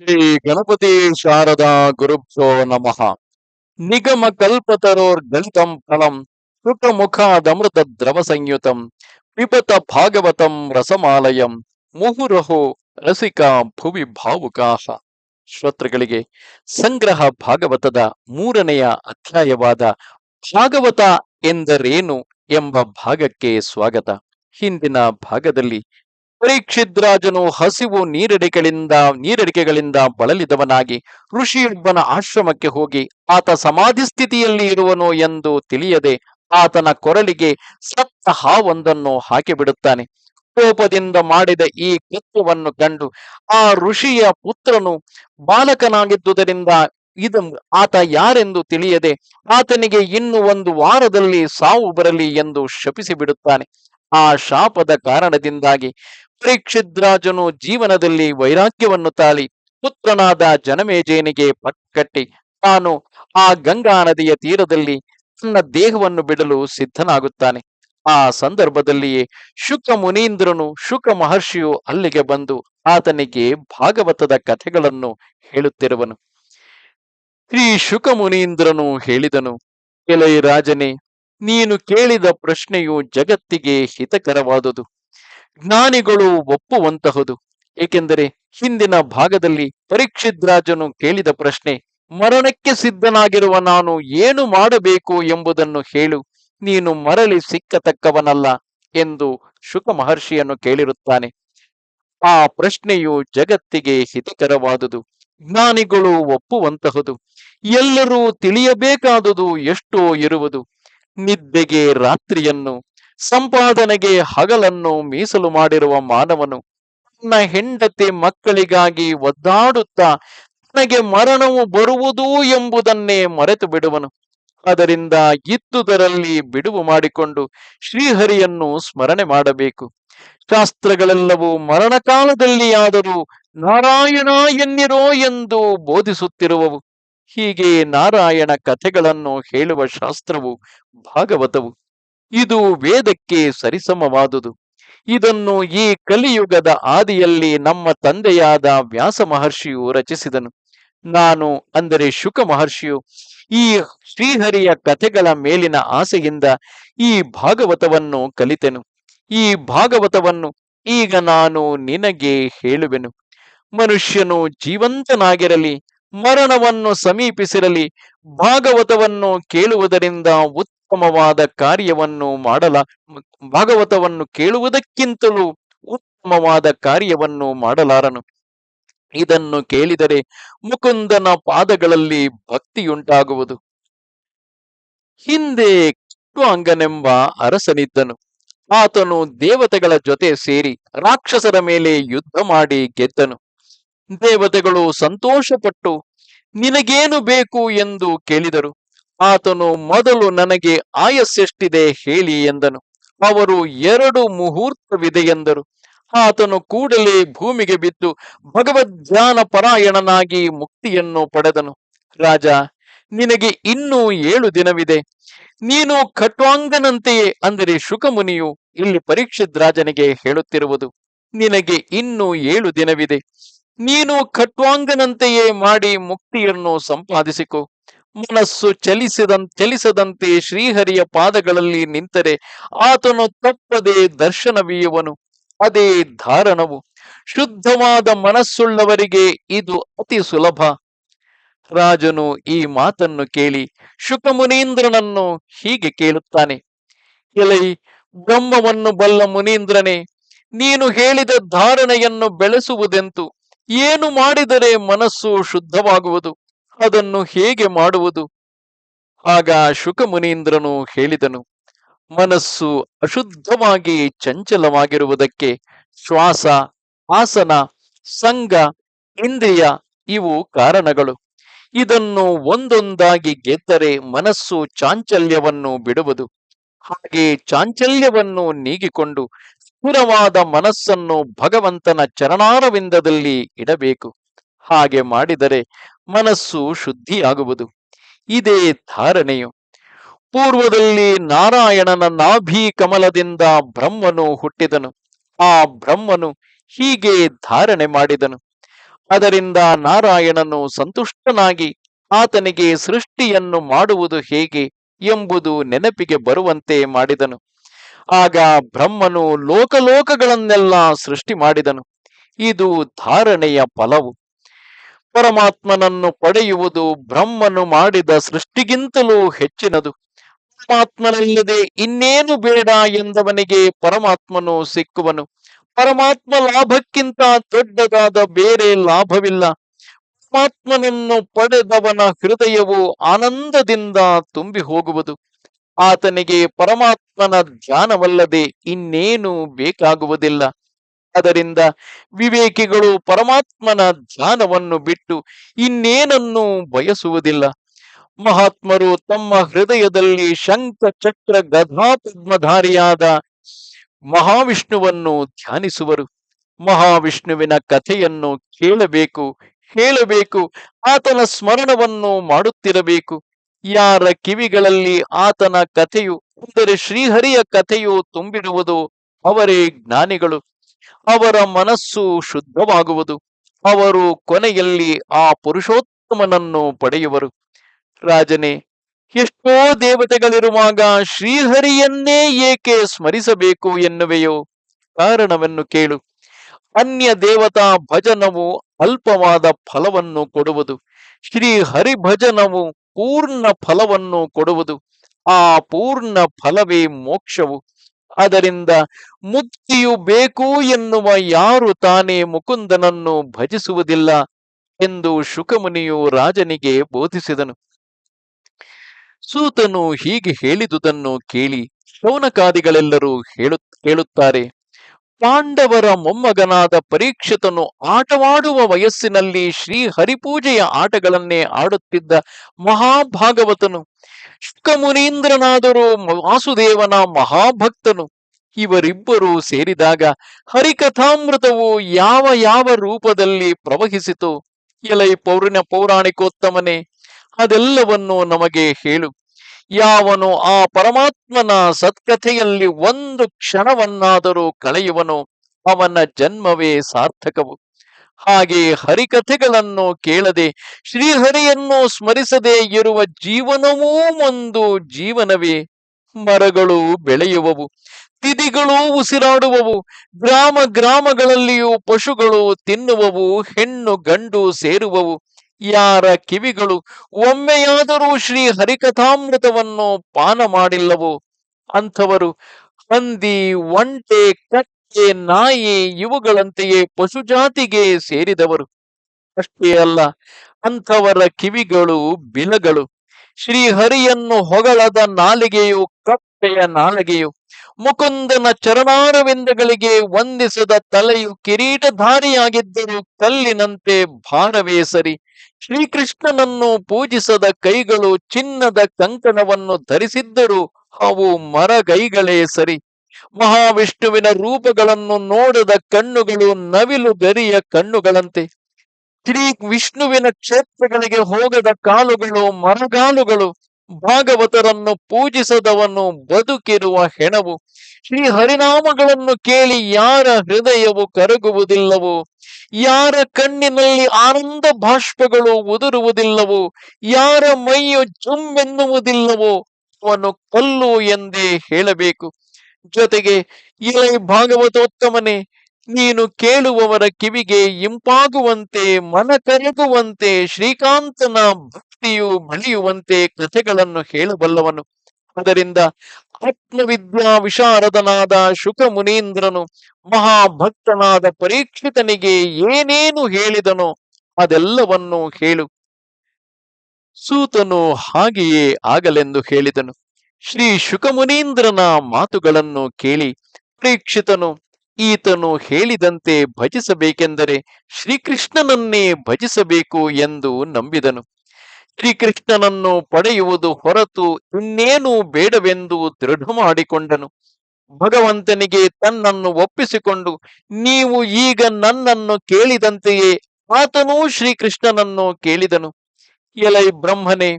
ಶ್ರೀ ಗಣಪತಿ ಶಾರದಾ ಗುರುಭ್ಯೋ ನಮಃ. ನಿಗಮ ಕಲ್ಪತರೋರ್ ಗಂತಂ ಫಲಂ ಸುಖ ದ್ರವ ಸಂಯುತಂ ಪಿಬತ ಭಾಗವತಂ ರಸಮಾಲಯಂ ಮುಹುರಹು ರಸಿಕಾ ಭುವಿ ಭಾವುಕಾಹ ಶ್ರೋತೃಗಳಿಗೆ, ಸಂಗ್ರಹ ಭಾಗವತದ ಮೂರನೆಯ ಅಧ್ಯಾಯವಾದ ಭಾಗವತ ಎಂದರೇನು ಎಂಬ ಭಾಗಕ್ಕೆ ಸ್ವಾಗತ. ಹಿಂದಿನ ಭಾಗದಲ್ಲಿ ಪರೀಕ್ಷಿದ್ರಾಜನು ಹಸಿವು ನೀರಡಿಕೆಗಳಿಂದ ನೀರಡಿಕೆಗಳಿಂದ ಬಳಲಿದವನಾಗಿ ಋಷಿಯೊಬ್ಬನ ಆಶ್ರಮಕ್ಕೆ ಹೋಗಿ ಆತ ಸಮಾಧಿ ಸ್ಥಿತಿಯಲ್ಲಿ ಇರುವನು ಎಂದು ತಿಳಿಯದೆ ಆತನ ಕೊರಳಿಗೆ ಸತ್ತ ಹಾವೊಂದನ್ನು ಹಾಕಿಬಿಡುತ್ತಾನೆ. ಕೋಪದಿಂದ ಮಾಡಿದ ಈ ಕೃತ್ಯವನ್ನು ಕಂಡು ಆ ಋಷಿಯ ಪುತ್ರನು ಬಾಲಕನಾಗಿದ್ದುದರಿಂದ ಇದು ಆತ ಯಾರೆಂದು ತಿಳಿಯದೆ ಆತನಿಗೆ ಇನ್ನು ಒಂದು ವಾರದಲ್ಲಿ ಸಾವು ಬರಲಿ ಎಂದು ಶಪಿಸಿ ಬಿಡುತ್ತಾನೆ ಆ ಶಾಪದ ಕಾರಣದಿಂದಾಗಿ ಪರೀಕ್ಷಿದ್ರಾಜನು ಜೀವನದಲ್ಲಿ ವೈರಾಗ್ಯವನ್ನು ತಾಳಿ ಪುತ್ರನಾದ ಜನಮೇಜೇನಿಗೆ ಪಟ್ಟಕಟ್ಟಿ ತಾನು ಆ ಗಂಗಾ ನದಿಯ ತೀರದಲ್ಲಿ ತನ್ನ ದೇಹವನ್ನು ಬಿಡಲು ಸಿದ್ಧನಾಗುತ್ತಾನೆ. ಆ ಸಂದರ್ಭದಲ್ಲಿಯೇ ಶುಕ ಮುನೀಂದ್ರನು ಶುಕ ಮಹರ್ಷಿಯು ಅಲ್ಲಿಗೆ ಬಂದು ಆತನಿಗೆ ಭಾಗವತದ ಕಥೆಗಳನ್ನು ಹೇಳುತ್ತಿರುವನು. ಶ್ರೀ ಶುಕ ಮುನೀಂದ್ರನು ಹೇಳಿದನು, ಎಲೈ ರಾಜನೇ, ನೀನು ಕೇಳಿದ ಪ್ರಶ್ನೆಯು ಜಗತ್ತಿಗೆ ಹಿತಕರವಾದುದು. ಜ್ಞಾನಿಗಳು ಒಪ್ಪುವಂತಹುದು. ಏಕೆಂದರೆ ಹಿಂದಿನ ಭಾಗದಲ್ಲಿ ಪರೀಕ್ಷಿದ್ರಾಜನು ಕೇಳಿದ ಪ್ರಶ್ನೆ, ಮರಣಕ್ಕೆ ಸಿದ್ಧನಾಗಿರುವ ನಾನು ಏನು ಮಾಡಬೇಕು ಎಂಬುದನ್ನು ಹೇಳು. ನೀನು ಮರಳಿ ಸಿಕ್ಕತಕ್ಕವನಲ್ಲ ಎಂದು ಶುಕ ಮಹರ್ಷಿಯನ್ನು ಕೇಳಿರುತ್ತಾನೆ. ಆ ಪ್ರಶ್ನೆಯು ಜಗತ್ತಿಗೆ ಹಿತಕರವಾದುದು. ಜ್ಞಾನಿಗಳು ಒಪ್ಪುವಂತಹುದು. ಎಲ್ಲರೂ ತಿಳಿಯಬೇಕಾದುದು ಎಷ್ಟೋ ಇರುವುದು. ನಿದ್ದೆಗೆ ರಾತ್ರಿಯನ್ನು ಸಂಪಾದನೆಗೆ ಹಗಲನ್ನು ಮೀಸಲು ಮಾಡಿರುವ ಮಾನವನು ತನ್ನ ಹೆಂಡತಿ ಮಕ್ಕಳಿಗಾಗಿ ಒದ್ದಾಡುತ್ತಾ ತನಗೆ ಮರಣವು ಬರುವುದು ಎಂಬುದನ್ನೇ ಮರೆತು ಬಿಡುವನು. ಅದರಿಂದ ಇದ್ದುದರಲ್ಲಿ ಬಿಡುವು ಮಾಡಿಕೊಂಡು ಶ್ರೀಹರಿಯನ್ನು ಸ್ಮರಣೆ ಮಾಡಬೇಕು. ಶಾಸ್ತ್ರಗಳೆಲ್ಲವೂ ಮರಣಕಾಲದಲ್ಲಿ ಕಾಲದಲ್ಲಿಯಾದರೂ ನಾರಾಯಣ ಎನ್ನಿರೋ ಎಂದು ಬೋಧಿಸುತ್ತಿರುವವು. ಹೀಗೆ ನಾರಾಯಣ ಕಥೆಗಳನ್ನು ಹೇಳುವ ಶಾಸ್ತ್ರವು ಭಾಗವತವು. ಇದು ವೇದಕ್ಕೆ ಸರಿಸಮವಾದುದು. ಇದನ್ನು ಈ ಕಲಿಯುಗದ ಆದಿಯಲ್ಲಿ ನಮ್ಮ ತಂದೆಯಾದ ವ್ಯಾಸ ಮಹರ್ಷಿಯು ರಚಿಸಿದನು. ನಾನು ಅಂದರೆ ಶುಕ ಮಹರ್ಷಿಯು, ಈ ಶ್ರೀಹರಿಯ ಕಥೆಗಳ ಮೇಲಿನ ಆಸೆಯಿಂದ ಈ ಭಾಗವತವನ್ನು ಕಲಿತೆನು. ಈ ಭಾಗವತವನ್ನು ಈಗ ನಾನು ನಿನಗೆ ಹೇಳುವೆನು. ಮನುಷ್ಯನು ಜೀವಂತನಾಗಿರಲಿ, ಮರಣವನ್ನು ಸಮೀಪಿಸಿರಲಿ, ಭಾಗವತವನ್ನು ಕೇಳುವುದರಿಂದ ಉತ್ತಮವಾದ ಕಾರ್ಯವನ್ನು ಮಾಡಲ, ಭಾಗವತವನ್ನು ಕೇಳುವುದಕ್ಕಿಂತಲೂ ಉತ್ತಮವಾದ ಕಾರ್ಯವನ್ನು ಮಾಡಲಾರನು. ಇದನ್ನು ಕೇಳಿದರೆ ಮುಕುಂದನ ಪಾದಗಳಲ್ಲಿ ಭಕ್ತಿಯುಂಟಾಗುವುದು. ಹಿಂದೆ ಅಂಗನೆಂಬ ಅರಸನಿದ್ದನು. ಆತನು ದೇವತೆಗಳ ಜೊತೆ ಸೇರಿ ರಾಕ್ಷಸರ ಮೇಲೆ ಯುದ್ಧ ಮಾಡಿ ಗೆದ್ದನು. ದೇವತೆಗಳು ಸಂತೋಷಪಟ್ಟು, ನಿನಗೇನು ಬೇಕು? ಎಂದು ಕೇಳಿದರು. ಆತನು ಮೊದಲು ನನಗೆ ಆಯಸ್ಸೆಷ್ಟಿದೆ ಹೇಳಿ ಎಂದನು. ಅವರು ಎರಡು ಮುಹೂರ್ತವಿದೆ ಎಂದರು. ಆತನು ಕೂಡಲೇ ಭೂಮಿಗೆ ಬಿದ್ದು ಭಗವದ್ಧ್ಯಾನ ಪರಾಯಣನಾಗಿ ಮುಕ್ತಿಯನ್ನು ಪಡೆದನು. ರಾಜ, ನಿನಗೆ ಇನ್ನೂ ಏಳು ದಿನವಿದೆ. ನೀನು ಖಟ್ವಾಂಗನಂತೆಯೇ ಅಂದರೆ ಶುಕಮುನಿಯು ಇಲ್ಲಿ ಪರೀಕ್ಷಿತ್ ರಾಜನಿಗೆ ಹೇಳುತ್ತಿರುವುದು. ನಿನಗೆ ಇನ್ನೂ ಏಳು ದಿನವಿದೆ. ನೀನು ಖಟ್ವಾಂಗನಂತೆಯೇ ಮಾಡಿ ಮುಕ್ತಿಯನ್ನು ಸಂಪಾದಿಸಿಕೊ. ಮನಸ್ಸು ಚಲಿಸಿದ, ಚಲಿಸದಂತೆ ಶ್ರೀಹರಿಯ ಪಾದಗಳಲ್ಲಿ ನಿಂತರೆ ಆತನು ತಪ್ಪದೆ ದರ್ಶನವೀಯುವನು. ಅದೇ ಧಾರಣವು. ಶುದ್ಧವಾದ ಮನಸ್ಸುಳ್ಳವರಿಗೆ ಇದು ಅತಿ ಸುಲಭ. ರಾಜನು ಈ ಮಾತನ್ನು ಕೇಳಿ ಶುಕಮುನೀಂದ್ರನನ್ನು ಹೀಗೆ ಕೇಳುತ್ತಾನೆ. ಎಲೈ, ಬ್ರಹ್ಮವನ್ನು ಬಲ್ಲ ಮುನೀಂದ್ರನೇ, ನೀನು ಹೇಳಿದ ಧಾರಣೆಯನ್ನು ಬೆಳೆಸುವುದೆಂತು? ಏನು ಮಾಡಿದರೆ ಮನಸ್ಸು ಶುದ್ಧವಾಗುವುದು? ಅದನ್ನು ಹೇಗೆ ಮಾಡುವುದು? ಆಗ ಶುಕಮುನೀಂದ್ರನು ಹೇಳಿದನು, ಮನಸ್ಸು ಅಶುದ್ಧವಾಗಿ ಚಂಚಲವಾಗಿರುವುದಕ್ಕೆ ಶ್ವಾಸ, ಆಸನ ಸಂಗ ಇಂದ್ರಿಯ ಇವು ಕಾರಣಗಳು. ಇದನ್ನು ಒಂದೊಂದಾಗಿ ಗೆದ್ದರೆ ಮನಸ್ಸು ಚಾಂಚಲ್ಯವನ್ನು ಬಿಡುವುದು. ಹಾಗೆ ಚಾಂಚಲ್ಯವನ್ನು ನೀಗಿಕೊಂಡು ಸ್ಥಿರವಾದ ಮನಸ್ಸನ್ನು ಭಗವಂತನ ಚರಣಾರವಿಂದದಲ್ಲಿ ಇಡಬೇಕು. ಹಾಗೆ ಮಾಡಿದರೆ ಮನಸ್ಸು ಶುದ್ಧಿಯಾಗುವುದು. ಇದೇ ಧಾರಣೆಯು. ಪೂರ್ವದಲ್ಲಿ ನಾರಾಯಣನ ನಾಭಿ ಕಮಲದಿಂದ ಬ್ರಹ್ಮನು ಹುಟ್ಟಿದನು. ಆ ಬ್ರಹ್ಮನು ಹೀಗೆ ಧಾರಣೆ ಮಾಡಿದನು. ಅದರಿಂದ ನಾರಾಯಣನು ಸಂತುಷ್ಟನಾಗಿ ಆತನಿಗೆ ಸೃಷ್ಟಿಯನ್ನು ಮಾಡುವುದು ಹೇಗೆ ಎಂಬುದು ನೆನಪಿಗೆ ಬರುವಂತೆ ಮಾಡಿದನು. ಆಗ ಬ್ರಹ್ಮನು ಲೋಕಲೋಕಗಳನ್ನೆಲ್ಲ ಸೃಷ್ಟಿ ಮಾಡಿದನು. ಇದು ಧಾರಣೆಯ ಫಲವು. ಪರಮಾತ್ಮನನ್ನು ಪಡೆಯುವುದು ಬ್ರಹ್ಮನು ಮಾಡಿದ ಸೃಷ್ಟಿಗಿಂತಲೂ ಹೆಚ್ಚಿನದು. ಪರಮಾತ್ಮನಲ್ಲದೆ ಇನ್ನೇನು ಬೇಡ ಎಂದವನಿಗೆ ಪರಮಾತ್ಮನು ಸಿಕ್ಕುವನು. ಪರಮಾತ್ಮ ಲಾಭಕ್ಕಿಂತ ದೊಡ್ಡದಾದ ಬೇರೆ ಲಾಭವಿಲ್ಲ. ಪರಮಾತ್ಮನನ್ನು ಪಡೆದವನ ಹೃದಯವು ಆನಂದದಿಂದ ತುಂಬಿ ಹೋಗುವುದು. ಆತನಿಗೆ ಪರಮಾತ್ಮನ ಧ್ಯಾನವಲ್ಲದೆ ಇನ್ನೇನು ಬೇಕಾಗುವುದಿಲ್ಲ. ಅದರಿಂದ ವಿವೇಕಿಗಳು ಪರಮಾತ್ಮನ ಧ್ಯಾನವನ್ನು ಬಿಟ್ಟು ಇನ್ನೇನನ್ನು ಬಯಸುವುದಿಲ್ಲ. ಮಹಾತ್ಮರು ತಮ್ಮ ಹೃದಯದಲ್ಲಿ ಶಂಖ ಚಕ್ರ ಗಧಾ ಪದ್ಮಧಾರಿಯಾದ ಮಹಾವಿಷ್ಣುವನ್ನು ಧ್ಯಾನಿಸುವರು. ಮಹಾವಿಷ್ಣುವಿನ ಕಥೆಯನ್ನು ಕೇಳಬೇಕು, ಹೇಳಬೇಕು, ಆತನ ಸ್ಮರಣವನ್ನು ಮಾಡುತ್ತಿರಬೇಕು. ಯಾರ ಕಿವಿಗಳಲ್ಲಿ ಆತನ ಕಥೆಯು, ಅಂದರೆ ಶ್ರೀಹರಿಯ ಕಥೆಯು ತುಂಬಿಡುವುದು ಅವರೇ ಜ್ಞಾನಿಗಳು. ಅವರ ಮನಸ್ಸು ಶುದ್ಧವಾಗುವುದು. ಅವರು ಕೊನೆಯಲ್ಲಿ ಆ ಪುರುಷೋತ್ತಮನನ್ನು ಪಡೆಯುವರು. ರಾಜನೇ, ಎಷ್ಟೋ ದೇವತೆಗಳಿರುವಾಗ ಶ್ರೀಹರಿಯನ್ನೇ ಏಕೆ ಸ್ಮರಿಸಬೇಕು ಎನ್ನುವೆಯೋ? ಕಾರಣವನ್ನು ಕೇಳು. ಅನ್ಯ ದೇವತಾ ಭಜನವು ಅಲ್ಪವಾದ ಫಲವನ್ನು ಕೊಡುವುದು. ಶ್ರೀ ಹರಿಭಜನವು ಪೂರ್ಣ ಫಲವನ್ನು ಕೊಡುವುದು. ಆ ಪೂರ್ಣ ಫಲವೇ ಮೋಕ್ಷವು. ಅದರಿಂದ ಮುಕ್ತಿಯು ಬೇಕು ಎನ್ನುವ ಯಾರು ತಾನೇ ಮುಕುಂದನನ್ನು ಭಜಿಸುವುದಿಲ್ಲ ಎಂದು ಶುಕಮುನಿಯು ರಾಜನಿಗೆ ಬೋಧಿಸಿದನು. ಸೂತನು ಹೀಗೆ ಹೇಳಿದುದನ್ನು ಕೇಳಿ ಶೌನಕಾದಿಗಳೆಲ್ಲರೂ ಹೇಳು, ಕೇಳುತ್ತಾರೆ. ಪಾಂಡವರ ಮೊಮ್ಮಗನಾದ ಪರೀಕ್ಷಿತನು ಆಟವಾಡುವ ವಯಸ್ಸಿನಲ್ಲಿ ಶ್ರೀ ಹರಿಪೂಜೆಯ ಆಟಗಳನ್ನೇ ಆಡುತ್ತಿದ್ದ ಮಹಾಭಾಗವತನು. ಶುಕಮುನೀಂದ್ರನಾದರೂ ವಾಸುದೇವನ ಮಹಾಭಕ್ತನು. ಇವರಿಬ್ಬರು ಸೇರಿದಾಗ ಹರಿಕಥಾಮೃತವು ಯಾವ ಯಾವ ರೂಪದಲ್ಲಿ ಪ್ರವಹಿಸಿತು. ಎಲೈ ಪೌರ್ಣ ಪೌರಾಣಿಕೋತ್ತಮನೆ, ಅದೆಲ್ಲವನ್ನು ನಮಗೆ ಹೇಳು. ಯಾವನು ಆ ಪರಮಾತ್ಮನ ಸತ್ಕಥೆಯಲ್ಲಿ ಒಂದು ಕ್ಷಣವನ್ನಾದರೂ ಕಳೆಯುವನು, ಅವನ ಜನ್ಮವೇ ಸಾರ್ಥಕವು. ಹಾಗೆ ಹರಿಕಥೆಗಳನ್ನು ಕೇಳದೆ ಶ್ರೀಹರಿಯನ್ನು ಸ್ಮರಿಸದೆ ಇರುವ ಜೀವನವೂ ಒಂದು ಜೀವನವೇ. ಮರಗಳು ಬೆಳೆಯುವವು, ತಿದಿಗಳು ಉಸಿರಾಡುವವು, ಗ್ರಾಮ ಗ್ರಾಮಗಳಲ್ಲಿಯೂ ಪಶುಗಳು ತಿನ್ನುವವು, ಹೆಣ್ಣು ಗಂಡು ಸೇರುವವು. ಯಾರ ಕಿವಿಗಳು ಒಮ್ಮೆಯಾದರೂ ಶ್ರೀ ಹರಿಕಥಾಮೃತವನ್ನು ಪಾನ ಮಾಡಿಲ್ಲವೋ? ಅಂಥವರು ಹಂದಿ, ಒಂಟೆ, ಕಕ್ಕೆ, ನಾಯಿ ಇವುಗಳಂತೆಯೇ ಪಶುಜಾತಿಗೆ ಸೇರಿದವರು. ಅಷ್ಟೇ ಅಲ್ಲ, ಅಂಥವರ ಕಿವಿಗಳು ಬಿಲಗಳು. ಶ್ರೀಹರಿಯನ್ನು ಹೊಗಳದ ನಾಲಿಗೆಯು ಕಪ್ಪೆಯ ನಾಲಿಗೆಯು. ಮುಕುಂದನ ಚರಣಾರವಿಂದಗಳಿಗೆ ವಂದಿಸದ ತಲೆಯು ಕಿರೀಟಧಾರಿಯಾಗಿದ್ದರೂ ಕಲ್ಲಿನಂತೆ ಭಾರವೇ ಸರಿ. ಶ್ರೀಕೃಷ್ಣನನ್ನು ಪೂಜಿಸದ ಕೈಗಳು ಚಿನ್ನದ ಕಂಕಣವನ್ನು ಧರಿಸಿದ್ದರೂ ಅವು ಮರಗೈಗಳೇ ಸರಿ. ಮಹಾವಿಷ್ಣುವಿನ ರೂಪಗಳನ್ನು ನೋಡದ ಕಣ್ಣುಗಳು ನವಿಲು ಗರಿಯ ಕಣ್ಣುಗಳಂತೆ. ಶ್ರೀ ವಿಷ್ಣುವಿನ ಕ್ಷೇತ್ರಗಳಿಗೆ ಹೋಗದ ಕಾಲುಗಳು ಮರಗಾಲುಗಳು. ಭಾಗವತರನ್ನು ಪೂಜಿಸದವನು ಬದುಕಿರುವ ಹೆಣವು. ಶ್ರೀ ಹರಿನಾಮಗಳನ್ನು ಕೇಳಿ ಯಾರ ಹೃದಯವು ಕರಗುವುದಿಲ್ಲವೋ? ಯಾರ ಕಣ್ಣಿನಲ್ಲಿ ಆನಂದ ಭಾಷ್ಪಗಳು ಉದುರುವುದಿಲ್ಲವೋ? ಯಾರ ಮೈಯು ಜುಮ್ಮೆನ್ನುವುದಿಲ್ಲವೋ? ಅವನು ಕಲ್ಲು ಎಂದೇ ಹೇಳಬೇಕು. ಜೊತೆಗೆ ಇಲೈ ಭಾಗವತೋತ್ತಮನೆ, ನೀನು ಕೇಳುವವರ ಕಿವಿಗೆ ಇಂಪಾಗುವಂತೆ ಮನ ಕರಗುವಂತೆ ಶ್ರೀಕಾಂತನ ಭಕ್ತಿಯು ಮಣಿಯುವಂತೆ ಕಥೆಗಳನ್ನು ಹೇಳಬಲ್ಲವನು. ಅದರಿಂದ ಆತ್ಮವಿದ್ಯಾ ವಿಶಾರದನಾದ ಶುಕ ಮುನೀಂದ್ರನು ಮಹಾಭಕ್ತನಾದ ಪರೀಕ್ಷಿತನಿಗೆ ಏನೇನು ಹೇಳಿದನೋ ಅದೆಲ್ಲವನ್ನು ಹೇಳು. ಸೂತನು ಹಾಗೆಯೇ ಆಗಲೆಂದು ಹೇಳಿದನು. ಶ್ರೀ ಶುಕಮುನೀಂದ್ರನ ಮಾತುಗಳನ್ನು ಕೇಳಿ ಪರೀಕ್ಷಿತನು ಈತನು ಹೇಳಿದಂತೆ ಭಜಿಸಬೇಕೆಂದರೆ ಶ್ರೀಕೃಷ್ಣನನ್ನೇ ಭಜಿಸಬೇಕು ಎಂದು ನಂಬಿದನು. ಶ್ರೀಕೃಷ್ಣನನ್ನು ಪಡೆಯುವುದು ಹೊರತು ಇನ್ನೇನು ಬೇಡವೆಂದು ದೃಢ ಮಾಡಿಕೊಂಡನು. ಭಗವಂತನಿಗೆ ತನ್ನನ್ನು ಒಪ್ಪಿಸಿಕೊಂಡು, ನೀವು ಈಗ ನನ್ನನ್ನು ಕೇಳಿದಂತೆಯೇ ಆತನೂ ಶ್ರೀಕೃಷ್ಣನನ್ನು ಕೇಳಿದನು. ಎಲೈ ಬ್ರಹ್ಮನೇ,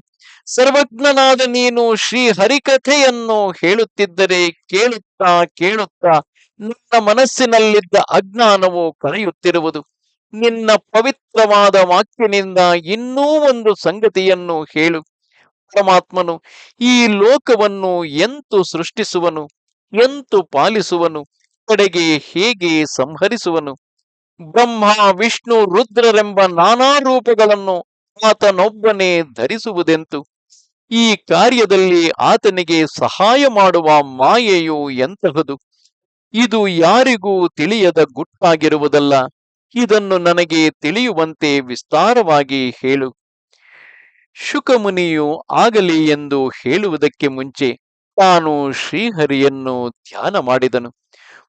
ಸರ್ವಜ್ಞನಾದ ನೀನು ಶ್ರೀ ಹರಿಕಥೆಯನ್ನು ಹೇಳುತ್ತಿದ್ದರೆ ಕೇಳುತ್ತಾ ಕೇಳುತ್ತಾ ನನ್ನ ಮನಸ್ಸಿನಲ್ಲಿದ್ದ ಅಜ್ಞಾನವು ಕಳೆಯುತ್ತಿರುವುದು ನಿನ್ನ ಪವಿತ್ರವಾದ ವಾಕ್ಯನಿಂದ ಇನ್ನೂ ಒಂದು ಸಂಗತಿಯನ್ನು ಹೇಳು. ಪರಮಾತ್ಮನು ಈ ಲೋಕವನ್ನು ಎಂತು ಸೃಷ್ಟಿಸುವನು, ಎಂತು ಪಾಲಿಸುವನು, ಕಡೆಗೆ ಹೇಗೆ ಸಂಹರಿಸುವನು? ಬ್ರಹ್ಮ, ವಿಷ್ಣು, ರುದ್ರರೆಂಬ ನಾನಾ ರೂಪಗಳನ್ನು ಆತನೊಬ್ಬನೇ ಧರಿಸುವುದೆಂತು? ಈ ಕಾರ್ಯದಲ್ಲಿ ಆತನಿಗೆ ಸಹಾಯ ಮಾಡುವ ಮಾಯೆಯು ಎಂತಹದು? ಇದು ಯಾರಿಗೂ ತಿಳಿಯದ ಗುಟ್ಟಾಗಿರುವುದಲ್ಲ. ಇದನ್ನು ನನಗೆ ತಿಳಿಯುವಂತೆ ವಿಸ್ತಾರವಾಗಿ ಹೇಳು. ಶುಕಮುನಿಯು ಆಗಲಿ ಎಂದು ಹೇಳುವುದಕ್ಕೆ ಮುಂಚೆ ತಾನು ಶ್ರೀಹರಿಯನ್ನು ಧ್ಯಾನ ಮಾಡಿದನು.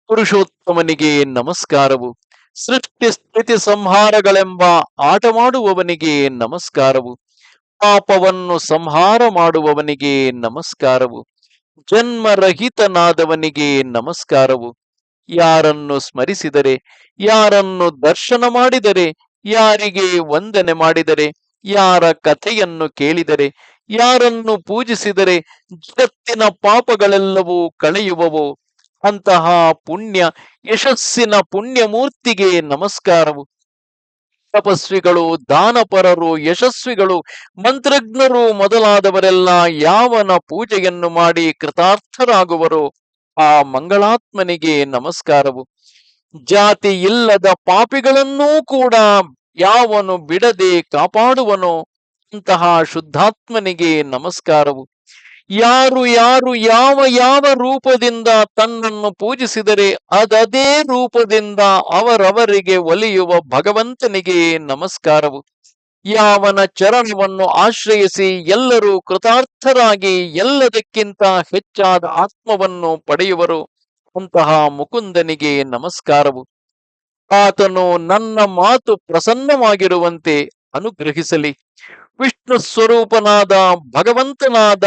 ಪುರುಷೋತ್ತಮನಿಗೆ ನಮಸ್ಕಾರವು. ಸೃಷ್ಟಿ ಸ್ಥಿತಿ ಸಂಹಾರಗಳೆಂಬ ಆಟವಾಡುವವನಿಗೆ ನಮಸ್ಕಾರವು. ಪಾಪವನ್ನು ಸಂಹಾರ ಮಾಡುವವನಿಗೆ ನಮಸ್ಕಾರವು. ಜನ್ಮರಹಿತನಾದವನಿಗೆ ನಮಸ್ಕಾರವು. ಯಾರನ್ನು ಸ್ಮರಿಸಿದರೆ, ಯಾರನ್ನು ದರ್ಶನ ಮಾಡಿದರೆ, ಯಾರಿಗೆ ವಂದನೆ ಮಾಡಿದರೆ, ಯಾರ ಕಥೆಯನ್ನು ಕೇಳಿದರೆ, ಯಾರನ್ನು ಪೂಜಿಸಿದರೆ ಜಗತ್ತಿನ ಪಾಪಗಳೆಲ್ಲವೂ ಕಳೆಯುವವು. ಅಂತಹ ಪುಣ್ಯ, ಯಶಸ್ಸಿನ ಪುಣ್ಯಮೂರ್ತಿಗೆ ನಮಸ್ಕಾರವು. ತಪಸ್ವಿಗಳು, ದಾನಪರರು, ಯಶಸ್ವಿಗಳು, ಮಂತ್ರಜ್ಞರು ಮೊದಲಾದವರೆಲ್ಲ ಯಾವನ ಪೂಜೆಯನ್ನು ಮಾಡಿ ಕೃತಾರ್ಥರಾಗುವರೋ? ಆ ಮಂಗಳಾತ್ಮನಿಗೆ ನಮಸ್ಕಾರವು. ಜಾತಿ ಇಲ್ಲದ ಪಾಪಿಗಳನ್ನೂ ಕೂಡ ಯಾವನು ಬಿಡದೆ ಕಾಪಾಡುವನು ಅಂತಹ ಶುದ್ಧಾತ್ಮನಿಗೆ ನಮಸ್ಕಾರವು. ಯಾರು ಯಾರು ಯಾವ ಯಾವ ರೂಪದಿಂದ ತನ್ನನ್ನು ಪೂಜಿಸಿದರೆ ಅದದೇ ರೂಪದಿಂದ ಅವರವರಿಗೆ ಒಲಿಯುವ ಭಗವಂತನಿಗೆ ನಮಸ್ಕಾರವು. ಯಾವನ ಚರಣವನ್ನು ಆಶ್ರಯಿಸಿ ಎಲ್ಲರೂ ಕೃತಾರ್ಥರಾಗಿ ಎಲ್ಲದಕ್ಕಿಂತ ಹೆಚ್ಚಾದ ಆತ್ಮವನ್ನು ಪಡೆಯುವರು. ಅಂತಹ ಮುಕುಂದನಿಗೆ ನಮಸ್ಕಾರವು. ಆತನು ನನ್ನ ಮಾತು ಪ್ರಸನ್ನವಾಗಿರುವಂತೆ ಅನುಗ್ರಹಿಸಲಿ. ವಿಷ್ಣು ಸ್ವರೂಪನಾದ ಭಗವಂತನಾದ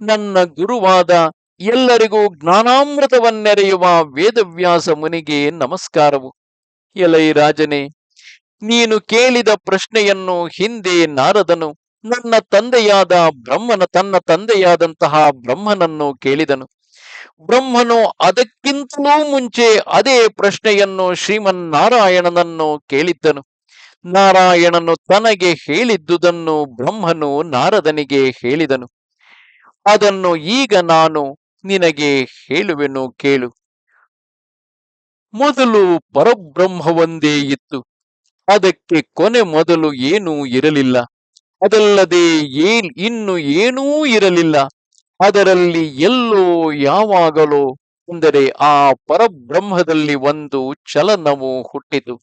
ನನ್ನ ಗುರುವಾದ ಎಲ್ಲರಿಗೂ ಜ್ಞಾನಾಮೃತವನ್ನೆರೆಯುವ ವೇದವ್ಯಾಸ ಮುನಿಗೆ ನಮಸ್ಕಾರವು. ಎಲೈ ರಾಜನೇ ನೀನು ಕೇಳಿದ ಪ್ರಶ್ನೆಯನ್ನು ಹಿಂದೆ ನಾರದನು, ನನ್ನ ತಂದೆಯಾದ ಬ್ರಹ್ಮನ ತನ್ನ ತಂದೆಯಾದಂತಹ ಬ್ರಹ್ಮನನ್ನು ಕೇಳಿದನು. ಬ್ರಹ್ಮನು ಅದಕ್ಕಿಂತಲೂ ಮುಂಚೆ ಅದೇ ಪ್ರಶ್ನೆಯನ್ನು ಶ್ರೀಮನ್ನಾರಾಯಣನನ್ನು ಕೇಳಿದ್ದನು. ನಾರಾಯಣನು ತನಗೆ ಹೇಳಿದ್ದುದನ್ನು ಬ್ರಹ್ಮನು ನಾರದನಿಗೆ ಹೇಳಿದನು. ಅದನ್ನು ಈಗ ನಾನು ನಿನಗೆ ಹೇಳುವೆನು ಕೇಳು. ಮೊದಲು ಪರಬ್ರಹ್ಮವೊಂದೇ ಇತ್ತು. ಅದಕ್ಕೆ ಕೊನೆ ಮೊದಲು ಏನೂ ಇರಲಿಲ್ಲ. ಅದಲ್ಲದೆ ಏನ್, ಇನ್ನು ಏನೂ ಇರಲಿಲ್ಲ. ಅದರಲ್ಲಿ ಎಲ್ಲೋ ಯಾವಾಗಲೋ ಅಂದರೆ ಆ ಪರಬ್ರಹ್ಮದಲ್ಲಿ ಒಂದು ಚಲನವು ಹುಟ್ಟಿತು.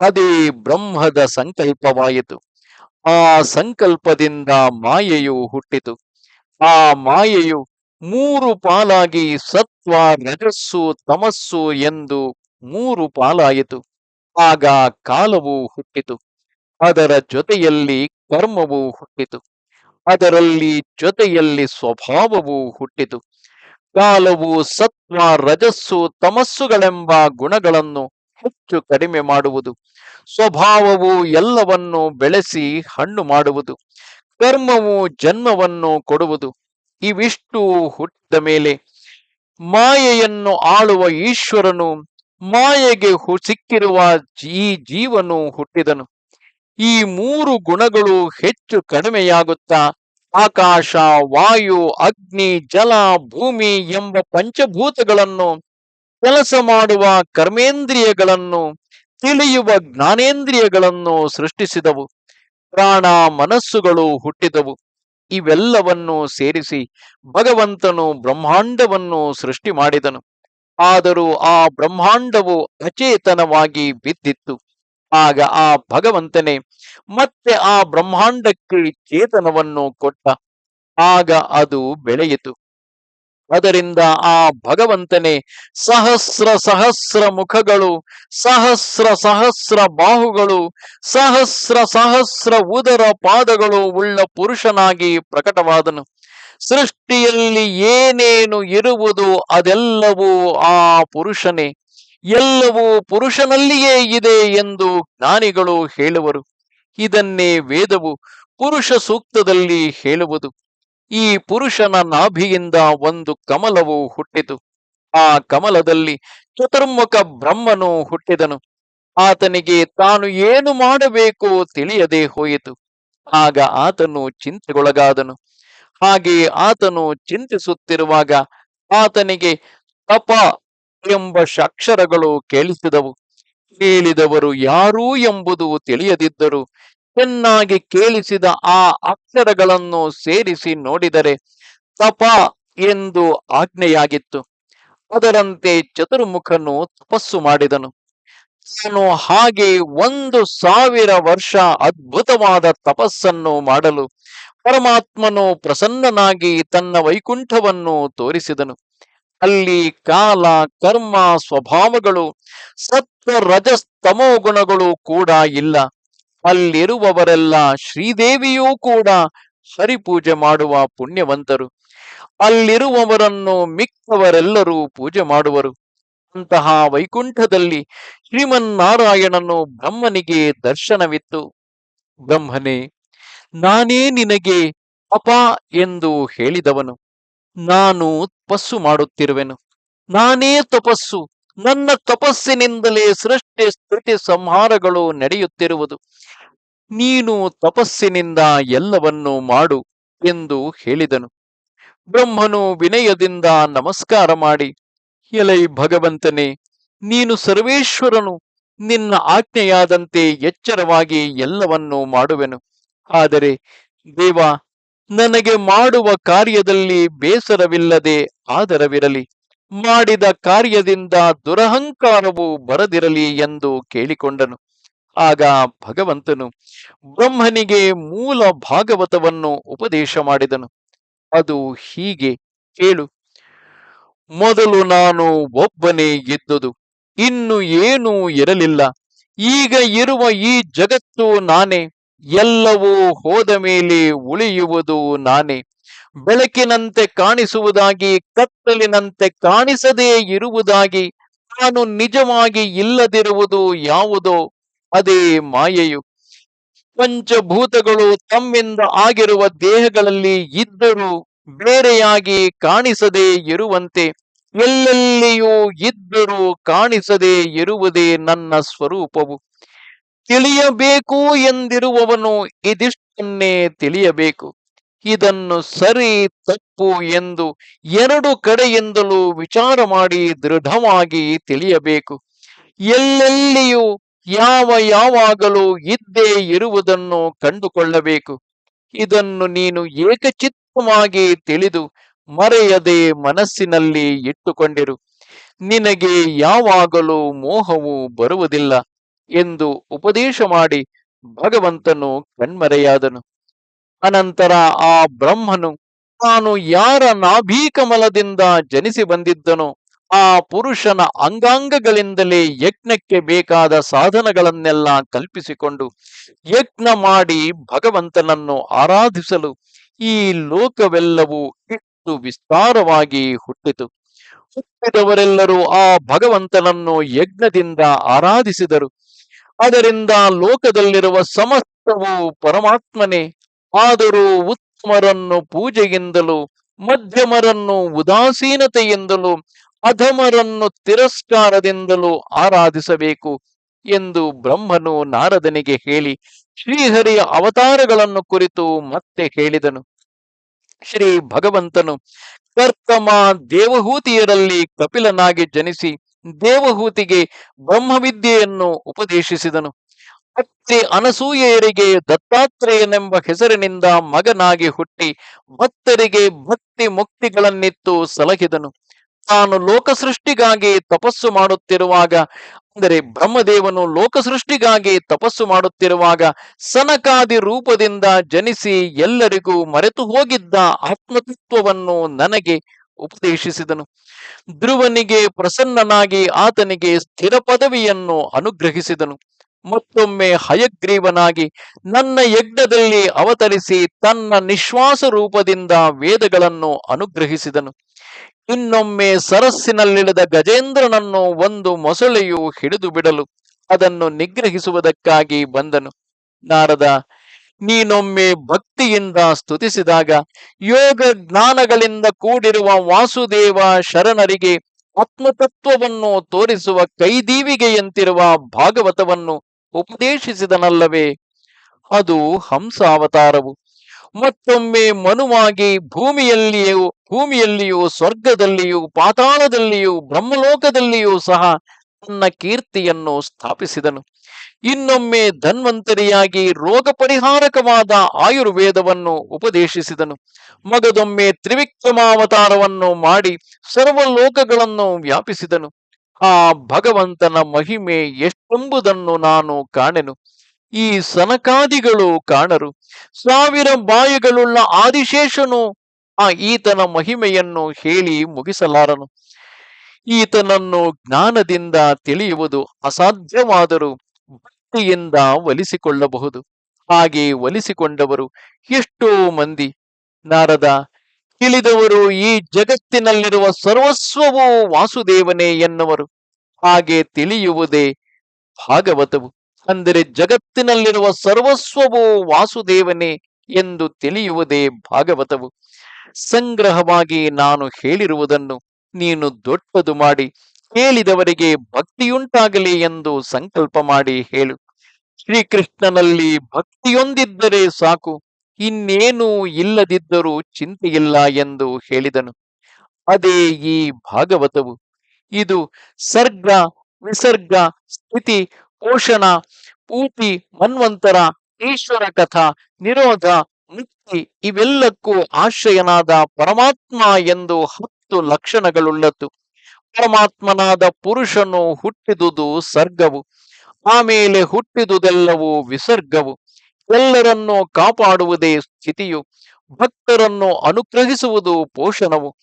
ಅದೇ ಬ್ರಹ್ಮದ ಸಂಕಲ್ಪವಾಯಿತು. ಆ ಸಂಕಲ್ಪದಿಂದ ಮಾಯೆಯು ಹುಟ್ಟಿತು. ಆ ಮಾಯೆಯು ಮೂರು ಪಾಲಾಗಿ ಸತ್ವ, ರಜಸ್ಸು, ತಮಸ್ಸು ಎಂದು ಮೂರು ಪಾಲಾಯಿತು. ಆಗ ಕಾಲವು ಹುಟ್ಟಿತು. ಅದರ ಜೊತೆಯಲ್ಲಿ ಕರ್ಮವು ಹುಟ್ಟಿತು. ಅದರಲ್ಲಿ ಜೊತೆಯಲ್ಲಿ ಸ್ವಭಾವವು ಹುಟ್ಟಿತು. ಕಾಲವು ಸತ್ವ, ರಜಸ್ಸು, ತಮಸ್ಸುಗಳೆಂಬ ಗುಣಗಳನ್ನು ಹೆಚ್ಚು ಕಡಿಮೆ ಮಾಡುವುದು. ಸ್ವಭಾವವು ಎಲ್ಲವನ್ನು ಬೆಳೆಸಿ ಹಣ್ಣು ಮಾಡುವುದು. ಕರ್ಮವು ಜನ್ಮವನ್ನು ಕೊಡುವುದು. ಇವಿಷ್ಟು ಹುಟ್ಟಿದ ಮೇಲೆ ಮಾಯೆಯನ್ನು ಆಳುವ ಈಶ್ವರನು ಮಾಯೆಗೆ ಸಿಕ್ಕಿರುವ ಈ ಜೀವನು ಹುಟ್ಟಿದನು. ಈ ಮೂರು ಗುಣಗಳು ಹೆಚ್ಚು ಕಡಿಮೆಯಾಗುತ್ತಾ, ಆಕಾಶ, ವಾಯು, ಅಗ್ನಿ, ಜಲ, ಭೂಮಿ ಎಂಬ ಪಂಚಭೂತಗಳನ್ನು ಕೆಲಸ ಮಾಡುವ ಕರ್ಮೇಂದ್ರಿಯಗಳನ್ನು, ತಿಳಿಯುವ ಜ್ಞಾನೇಂದ್ರಿಯಗಳನ್ನು ಸೃಷ್ಟಿಸಿದವು. ಪ್ರಾಣ, ಮನಸ್ಸುಗಳು ಹುಟ್ಟಿದವು. ಇವೆಲ್ಲವನ್ನು ಸೇರಿಸಿ ಭಗವಂತನು ಬ್ರಹ್ಮಾಂಡವನ್ನು ಸೃಷ್ಟಿ ಮಾಡಿದನು. ಆದರೂ ಆ ಬ್ರಹ್ಮಾಂಡವು ಅಚೇತನವಾಗಿ ಬಿದ್ದಿತ್ತು. ಆಗ ಆ ಭಗವಂತನೇ ಮತ್ತೆ ಆ ಬ್ರಹ್ಮಾಂಡಕ್ಕೆ ಚೇತನವನ್ನು ಕೊಟ್ಟ. ಆಗ ಅದು ಬೆಳೆಯಿತು. ಅದರಿಂದ ಆ ಭಗವಂತನೇ ಸಹಸ್ರ ಸಹಸ್ರ ಮುಖಗಳು, ಸಹಸ್ರ ಸಹಸ್ರ ಬಾಹುಗಳು, ಸಹಸ್ರ ಸಹಸ್ರ ಉದರ ಪಾದಗಳು ಉಳ್ಳ ಪುರುಷನಾಗಿ ಪ್ರಕಟವಾದನು. ಸೃಷ್ಟಿಯಲ್ಲಿ ಏನೇನು ಇರುವುದು ಅದೆಲ್ಲವೂ ಆ ಪುರುಷನೇ. ಎಲ್ಲವೂ ಪುರುಷನಲ್ಲಿಯೇ ಇದೆ ಎಂದು ಜ್ಞಾನಿಗಳು ಹೇಳುವರು. ಇದನ್ನೇ ವೇದವು ಪುರುಷ ಸೂಕ್ತದಲ್ಲಿ ಹೇಳುವುದು. ಈ ಪುರುಷನ ನಾಭಿಯಿಂದ ಒಂದು ಕಮಲವು ಹುಟ್ಟಿತು. ಆ ಕಮಲದಲ್ಲಿ ಚತುರ್ಮುಖ ಬ್ರಹ್ಮನು ಹುಟ್ಟಿದನು. ಆತನಿಗೆ ತಾನು ಏನು ಮಾಡಬೇಕು ತಿಳಿಯದೆ ಹೋಯಿತು. ಆಗ ಆತನು ಚಿಂತೆಗೊಳಗಾದನು. ಹಾಗೆ ಆತನು ಚಿಂತಿಸುತ್ತಿರುವಾಗ ಆತನಿಗೆ ತಪ ಎಂಬ ಅಕ್ಷರಗಳು ಕೇಳಿಸಿದವು. ಕೇಳಿದವರು ಯಾರು ಎಂಬುದು ತಿಳಿಯದಿದ್ದರು ಚೆನ್ನಾಗಿ ಕೇಳಿಸಿದ ಆ ಅಕ್ಷರಗಳನ್ನು ಸೇರಿಸಿ ನೋಡಿದರೆ ತಪ ಎಂದು ಆಜ್ಞೆಯಾಗಿತ್ತು. ಅದರಂತೆ ಚತುರ್ಮುಖನು ತಪಸ್ಸು ಮಾಡಿದನು. ತಾನು ಹಾಗೆ ಒಂದು ಸಾವಿರ ವರ್ಷ ಅದ್ಭುತವಾದ ತಪಸ್ಸನ್ನು ಮಾಡಲು ಪರಮಾತ್ಮನು ಪ್ರಸನ್ನನಾಗಿ ತನ್ನ ವೈಕುಂಠವನ್ನು ತೋರಿಸಿದನು. ಅಲ್ಲಿ ಕಾಲ, ಕರ್ಮ, ಸ್ವಭಾವಗಳು ಸತ್ವ ರಜಸ್ತಮೋ ಗುಣಗಳು ಕೂಡ ಇಲ್ಲ. ಅಲ್ಲಿರುವವರೆಲ್ಲ ಶ್ರೀದೇವಿಯೂ ಕೂಡ ಹರಿಪೂಜೆ ಮಾಡುವ ಪುಣ್ಯವಂತರು. ಅಲ್ಲಿರುವವರನ್ನು ಮಿಕ್ಕವರೆಲ್ಲರೂ ಪೂಜೆ ಮಾಡುವರು. ಅಂತಹ ವೈಕುಂಠದಲ್ಲಿ ಶ್ರೀಮನ್ನಾರಾಯಣನು ಬ್ರಹ್ಮನಿಗೆ ದರ್ಶನವಿತ್ತು. ಬ್ರಹ್ಮನೇ ನಾನೇ ನಿನಗೆ ಅಪ ಎಂದು ಹೇಳಿದವನು. ನಾನು ತಪಸ್ಸು ಮಾಡುತ್ತಿರುವೆನು. ನಾನೇ ತಪಸ್ಸು. ನನ್ನ ತಪಸ್ಸಿನಿಂದಲೇ ಸೃಷ್ಟಿ ಸ್ಥಿತಿ ಸಂಹಾರಗಳು ನಡೆಯುತ್ತಿರುವುದು. ನೀನು ತಪಸ್ಸಿನಿಂದ ಎಲ್ಲವನ್ನೂ ಮಾಡು ಎಂದು ಹೇಳಿದನು. ಬ್ರಹ್ಮನು ವಿನಯದಿಂದ ನಮಸ್ಕಾರ ಮಾಡಿ, ಎಲೈ ಭಗವಂತನೇ, ನೀನು ಸರ್ವೇಶ್ವರನು. ನಿನ್ನ ಆಜ್ಞೆಯಾದಂತೆ ಎಚ್ಚರವಾಗಿ ಎಲ್ಲವನ್ನೂ ಮಾಡುವೆನು. ಆದರೆ ದೇವ, ನನಗೆ ಮಾಡುವ ಕಾರ್ಯದಲ್ಲಿ ಬೇಸರವಿಲ್ಲದೆ ಆದರವಿರಲಿ. ಮಾಡಿದ ಕಾರ್ಯದಿಂದ ದುರಹಂಕಾರವು ಬರದಿರಲಿ ಎಂದು ಕೇಳಿಕೊಂಡನು. ಆಗ ಭಗವಂತನು ಬ್ರಹ್ಮನಿಗೆ ಮೂಲ ಭಾಗವತವನ್ನು ಉಪದೇಶ ಮಾಡಿದನು. ಅದು ಹೀಗೆ, ಕೇಳು. ಮೊದಲು ನಾನು ಒಬ್ಬನೇ ಇದ್ದುದು ಇನ್ನು ಏನೂ ಇರಲಿಲ್ಲ. ಈಗ ಇರುವ ಈ ಜಗತ್ತು ನಾನೇ. ಎಲ್ಲವೂ ಹೋದ ಮೇಲೆ ಉಳಿಯುವುದು ನಾನೇ. ಬೆಳಕಿನಂತೆ ಕಾಣಿಸುವುದಾಗಿ, ಕತ್ತಲಿನಂತೆ ಕಾಣಿಸದೇ ಇರುವುದಾಗಿ ನಾನು ನಿಜವಾಗಿ ಇಲ್ಲದಿರುವುದು ಯಾವುದೋ ಅದೇ ಮಾಯೆಯು. ಪಂಚಭೂತಗಳು ತಮ್ಮಿಂದ ಆಗಿರುವ ದೇಹಗಳಲ್ಲಿ ಇದ್ದರೂ ಬೇರೆಯಾಗಿ ಕಾಣಿಸದೇ ಇರುವಂತೆ, ಎಲ್ಲೆಲ್ಲಿಯೂ ಇದ್ದರೂ ಕಾಣಿಸದೇ ಇರುವುದೇ ನನ್ನ ಸ್ವರೂಪವು. ತಿಳಿಯಬೇಕು ಎಂದಿರುವವನು ಇದಿಷ್ಟನ್ನೇ ತಿಳಿಯಬೇಕು. ಇದನ್ನು ಸರಿ ತಪ್ಪು ಎಂದು ಎರಡು ಕಡೆಯಿಂದಲೂ ವಿಚಾರ ಮಾಡಿ ದೃಢವಾಗಿ ತಿಳಿಯಬೇಕು. ಎಲ್ಲೆಲ್ಲಿಯೂ ಯಾವ ಯಾವಾಗಲೂ ಇದ್ದೇ ಇರುವುದನ್ನು ಕಂಡುಕೊಳ್ಳಬೇಕು. ಇದನ್ನು ನೀನು ಏಕಚಿತ್ತವಾಗಿ ತಿಳಿದು ಮರೆಯದೆ ಮನಸ್ಸಿನಲ್ಲಿ ಇಟ್ಟುಕೊಂಡಿರು. ನಿನಗೆ ಯಾವಾಗಲೂ ಮೋಹವು ಬರುವುದಿಲ್ಲ. ಎಂದು ಉಪದೇಶ ಮಾಡಿ ಭಗವಂತನು ಕಣ್ಮರೆಯಾದನು. ಅನಂತರ ಆ ಬ್ರಹ್ಮನು ತಾನು ಯಾರ ನಾಭೀಕಮಲದಿಂದ ಜನಿಸಿ ಬಂದಿದ್ದನೋ, ಆ ಪುರುಷನ ಅಂಗಾಂಗಗಳಿಂದಲೇ ಯಜ್ಞಕ್ಕೆ ಬೇಕಾದ ಸಾಧನಗಳನ್ನೆಲ್ಲ ಕಲ್ಪಿಸಿಕೊಂಡು ಯಜ್ಞ ಮಾಡಿ ಭಗವಂತನನ್ನು ಆರಾಧಿಸಲು ಈ ಲೋಕವೆಲ್ಲವೂ ಇಷ್ಟು ವಿಸ್ತಾರವಾಗಿ ಹುಟ್ಟಿತು. ಹುಟ್ಟಿದವರೆಲ್ಲರೂ ಆ ಭಗವಂತನನ್ನು ಯಜ್ಞದಿಂದ ಆರಾಧಿಸಿದರು. ಅದರಿಂದ ಲೋಕದಲ್ಲಿರುವ ಸಮಸ್ತವು ಪರಮಾತ್ಮನೇ. ಆದರೂ ಉತ್ತಮರನ್ನು ಪೂಜೆಯಿಂದಲೂ, ಮಧ್ಯಮರನ್ನು ಉದಾಸೀನತೆಯಿಂದಲೂ, ಅಧಮರನ್ನು ತಿರಸ್ಕಾರದಿಂದಲೂ ಆರಾಧಿಸಬೇಕು ಎಂದು ಬ್ರಹ್ಮನು ನಾರದನಿಗೆ ಹೇಳಿ ಶ್ರೀಹರಿಯ ಅವತಾರಗಳನ್ನು ಕುರಿತು ಮತ್ತೆ ಹೇಳಿದನು. ಶ್ರೀ ಭಗವಂತನು ಕರ್ತಮ ದೇವಹೂತಿಯರಲ್ಲಿ ಕಪಿಲನಾಗಿ ಜನಿಸಿ ದೇವಹೂತಿಗೆ ಬ್ರಹ್ಮವಿದ್ಯೆಯನ್ನು ಉಪದೇಶಿಸಿದನು. ಮತ್ತೆ ಅನಸೂಯೆಯರಿಗೆ ದತ್ತಾತ್ರೇಯನೆಂಬ ಹೆಸರಿನಿಂದ ಮಗನಾಗಿ ಹುಟ್ಟಿ ಭಕ್ತರಿಗೆ ಭಕ್ತಿ ಮುಕ್ತಿಗಳನ್ನಿತ್ತು ಸಲಹಿದನು. ತಾನು ಲೋಕ ಸೃಷ್ಟಿಗಾಗಿ ತಪಸ್ಸು ಮಾಡುತ್ತಿರುವಾಗ, ಅಂದರೆ ಬ್ರಹ್ಮದೇವನು ಲೋಕ ಸೃಷ್ಟಿಗಾಗಿ ತಪಸ್ಸು ಮಾಡುತ್ತಿರುವಾಗ ಸನಕಾದಿ ರೂಪದಿಂದ ಜನಿಸಿ ಎಲ್ಲರಿಗೂ ಮರೆತು ಹೋಗಿದ್ದ ಆತ್ಮತತ್ವವನ್ನು ನನಗೆ ಉಪದೇಶಿಸಿದನು. ಧ್ರುವನಿಗೆ ಪ್ರಸನ್ನನಾಗಿ ಆತನಿಗೆ ಸ್ಥಿರ ಪದವಿಯನ್ನು ಅನುಗ್ರಹಿಸಿದನು. ಮತ್ತೊಮ್ಮೆ ಹಯಗ್ರೀವನಾಗಿ ನನ್ನ ಯಜ್ಞದಲ್ಲಿ ಅವತರಿಸಿ ತನ್ನ ನಿಶ್ವಾಸ ರೂಪದಿಂದ ವೇದಗಳನ್ನು ಅನುಗ್ರಹಿಸಿದನು. ಇನ್ನೊಮ್ಮೆ ಸರಸ್ಸಿನಲ್ಲಿಳಿದ ಗಜೇಂದ್ರನನ್ನು ಒಂದು ಮೊಸಳೆಯು ಹಿಡಿದು ಬಿಡಲು ಅದನ್ನು ನಿಗ್ರಹಿಸುವುದಕ್ಕಾಗಿ ಬಂದನು. ನಾರದ ನೀನೊಮ್ಮೆ ಭಕ್ತಿಯಿಂದ ಸ್ತುತಿಸಿದಾಗ ಯೋಗ ಜ್ಞಾನಗಳಿಂದ ಕೂಡಿರುವ ವಾಸುದೇವ ಶರಣರಿಗೆ ಆತ್ಮತತ್ವವನ್ನು ತೋರಿಸುವ ಕೈದೀವಿಗೆಯಂತಿರುವ ಭಾಗವತವನ್ನು ಉಪದೇಶಿಸಿದನಲ್ಲವೇ? ಅದು ಹಂಸಾವತಾರವು. ಮತ್ತೊಮ್ಮೆ ಮನುವಾಗಿ ಭೂಮಿಯಲ್ಲಿಯೂ ಭೂಮಿಯಲ್ಲಿಯೂ, ಸ್ವರ್ಗದಲ್ಲಿಯೂ, ಪಾತಾಳದಲ್ಲಿಯೂ, ಬ್ರಹ್ಮಲೋಕದಲ್ಲಿಯೂ ಸಹ ತನ್ನ ಕೀರ್ತಿಯನ್ನು ಸ್ಥಾಪಿಸಿದನು. ಇನ್ನೊಮ್ಮೆ ಧನ್ವಂತರಿಯಾಗಿ ರೋಗ ಪರಿಹಾರಕವಾದ ಆಯುರ್ವೇದವನ್ನು ಉಪದೇಶಿಸಿದನು. ಮಗದೊಮ್ಮೆ ತ್ರಿವಿಕ್ರಮಾವತಾರವನ್ನು ಮಾಡಿ ಸರ್ವ ಲೋಕಗಳನ್ನು ವ್ಯಾಪಿಸಿದನು. ಆ ಭಗವಂತನ ಮಹಿಮೆ ಎಷ್ಟೆಂಬುದನ್ನು ನಾನು ಕಾಣೆನು. ಈ ಸನಕಾದಿಗಳು ಕಾಣರು. ಸಾವಿರ ಬಾಯಿಗಳುಳ್ಳ ಆದಿಶೇಷನು ಆ ಈತನ ಮಹಿಮೆಯನ್ನು ಹೇಳಿ ಮುಗಿಸಲಾರನು. ಈತನನ್ನು ಜ್ಞಾನದಿಂದ ತಿಳಿಯುವುದು ಅಸಾಧ್ಯವಾದರೂ ಭಕ್ತಿಯಿಂದ ಒಲಿಸಿಕೊಳ್ಳಬಹುದು. ಹಾಗೆ ಒಲಿಸಿಕೊಂಡವರು ಎಷ್ಟೋ ಮಂದಿ. ನಾರದ ತಿಳಿದವರು ಈ ಜಗತ್ತಿನಲ್ಲಿರುವ ಸರ್ವಸ್ವವೂ ವಾಸುದೇವನೇ ಎನ್ನುವರು. ಹಾಗೆ ತಿಳಿಯುವುದೇ ಭಾಗವತವು. ಅಂದರೆ ಜಗತ್ತಿನಲ್ಲಿರುವ ಸರ್ವಸ್ವವೂ ವಾಸುದೇವನೇ ಎಂದು ತಿಳಿಯುವುದೇ ಭಾಗವತವು. ಸಂಗ್ರಹವಾಗಿ ನಾನು ಹೇಳಿರುವುದನ್ನು ನೀನು ದೊಡ್ಡದು ಮಾಡಿ. ಕೇಳಿದವರಿಗೆ ಭಕ್ತಿಯುಂಟಾಗಲಿ ಎಂದು ಸಂಕಲ್ಪ ಮಾಡಿ ಹೇಳು. ಶ್ರೀಕೃಷ್ಣನಲ್ಲಿ ಭಕ್ತಿಯೊಂದಿದ್ದರೆ ಸಾಕು, ಇನ್ನೇನು ಇಲ್ಲದಿದ್ದರೂ ಚಿಂತೆಯಿಲ್ಲ ಎಂದು ಹೇಳಿದನು. ಅದೇ ಈ ಭಾಗವತವು. ಇದು ಸರ್ಗ, ವಿಸರ್ಗ ಸ್ಥಿತಿ ಪೋಷಣ ಪೂತಿ ಮನ್ವಂತರ, ಈಶ್ವರ ಕಥಾ, ನಿರೋಧ, ಮುಕ್ತಿ ಇವೆಲ್ಲಕ್ಕೂ ಆಶ್ರಯನಾದ ಪರಮಾತ್ಮ ಎಂದು ಹತ್ತು ಲಕ್ಷಣಗಳುಳ್ಳದ್ದು. ಪರಮಾತ್ಮನಾದ ಪುರುಷನು ಹುಟ್ಟಿದುದು ಸರ್ಗವು, ಆಮೇಲೆ ಹುಟ್ಟಿದುದೆಲ್ಲವೂ ವಿಸರ್ಗವು. ಎಲ್ಲರನ್ನು ಕಾಪಾಡುವುದೇ ಸ್ಥಿತಿಯು. ಭಕ್ತರನ್ನು ಅನುಗ್ರಹಿಸುವುದು ಪೋಷಣವು.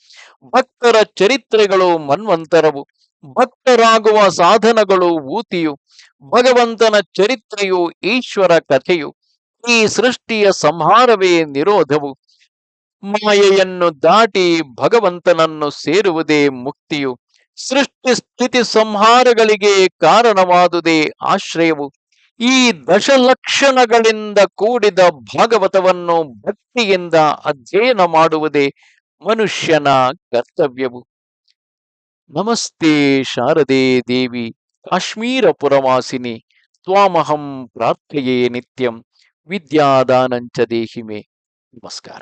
ಭಕ್ತರ ಚರಿತ್ರೆಗಳು ಮನ್ವಂತರವು. ಭಕ್ತರಾಗುವ ಸಾಧನಗಳು ಊತಿಯು. ಭಗವಂತನ ಚರಿತ್ರೆಯು ಈಶ್ವರ ಕಥೆಯು. ಈ ಸೃಷ್ಟಿಯ ಸಂಹಾರವೇ ನಿರೋಧವು. ಮಾಯೆಯನ್ನು ದಾಟಿ ಭಗವಂತನನ್ನು ಸೇರುವುದೇ ಮುಕ್ತಿಯು. ಸೃಷ್ಟಿ ಸ್ಥಿತಿ ಸಂಹಾರಗಳಿಗೆ ಕಾರಣವಾದುದೇ ಆಶ್ರಯವು. ಈ ದಶಲಕ್ಷಣಗಳಿಂದ ಕೂಡಿದ ಭಾಗವತವನ್ನು ಭಕ್ತಿಯಿಂದ ಅಧ್ಯಯನ ಮಾಡುವುದೇ ಮನುಷ್ಯನ ಕರ್ತವ್ಯವು. ನಮಸ್ತೆ ಶಾರದೆ ದೇವಿ ಕಾಶ್ಮೀರ ಪುರವಾಸಿನಿ ತ್ವಾಮಹಂ ಪ್ರಾರ್ಥೆಯೇ ನಿತ್ಯಂ, ವಿದ್ಯಾದಾನಂಚ ದೇಹಿಮೆ. ನಮಸ್ಕಾರ.